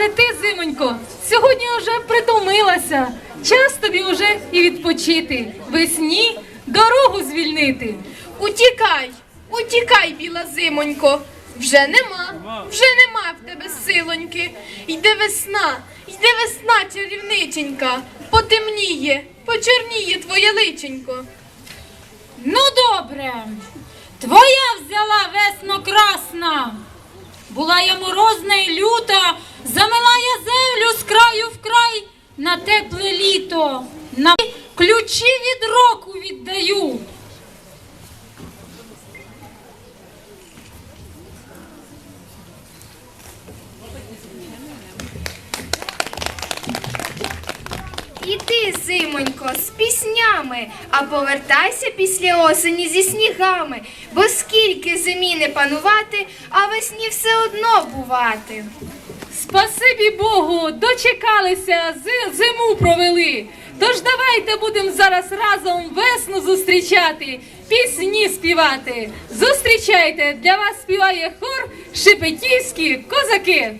Але ти, зимонько, сьогодні вже притомилася. Час тобі уже і відпочити, весні дорогу звільнити. Утікай, утікай, біла зимонько. Вже нема, вже нема в тебе силоньки. Йде весна, йде весна, чарівниченька. Потемніє, почорніє твоє личенько. Ну, добре, твоя взяла весно красна. Була я морозна і люта замила я землю з краю в край на тепле літо, на ключі від року віддаю. Іди, зимонько, з піснями, а повертайся після осені зі снігами, бо скільки зимі не панувати, а весні все одно бувати. Спасибі Богу, дочекалися, зиму провели. Тож давайте будемо зараз разом весну зустрічати, пісні співати. Зустрічайте! Для вас співає хор Шепетівські козаки.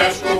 Yes,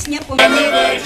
пісня поміж.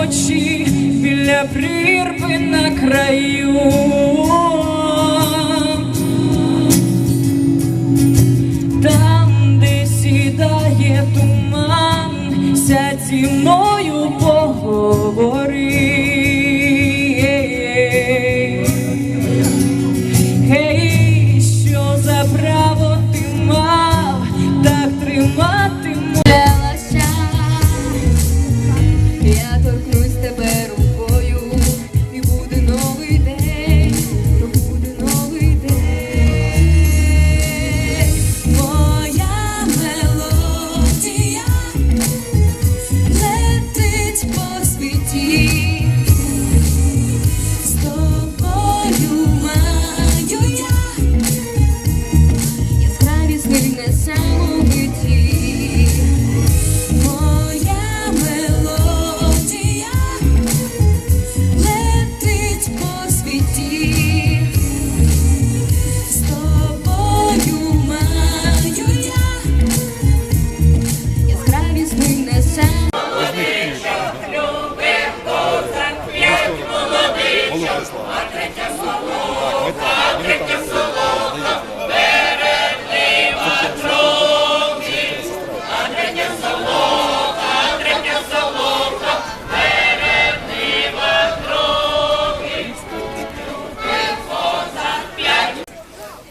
очі біля прірви на краю. Там, де сідає туман, сяці море.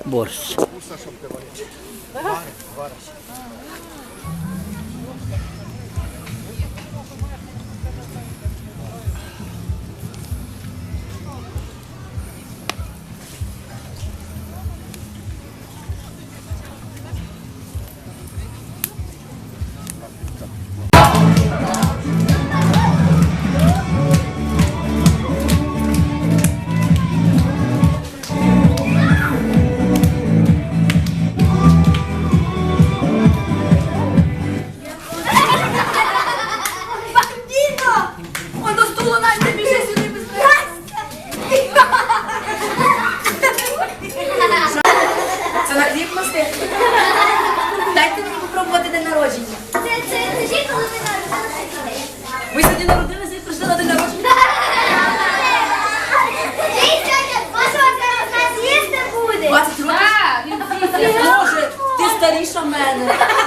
борщ. Jason Manor.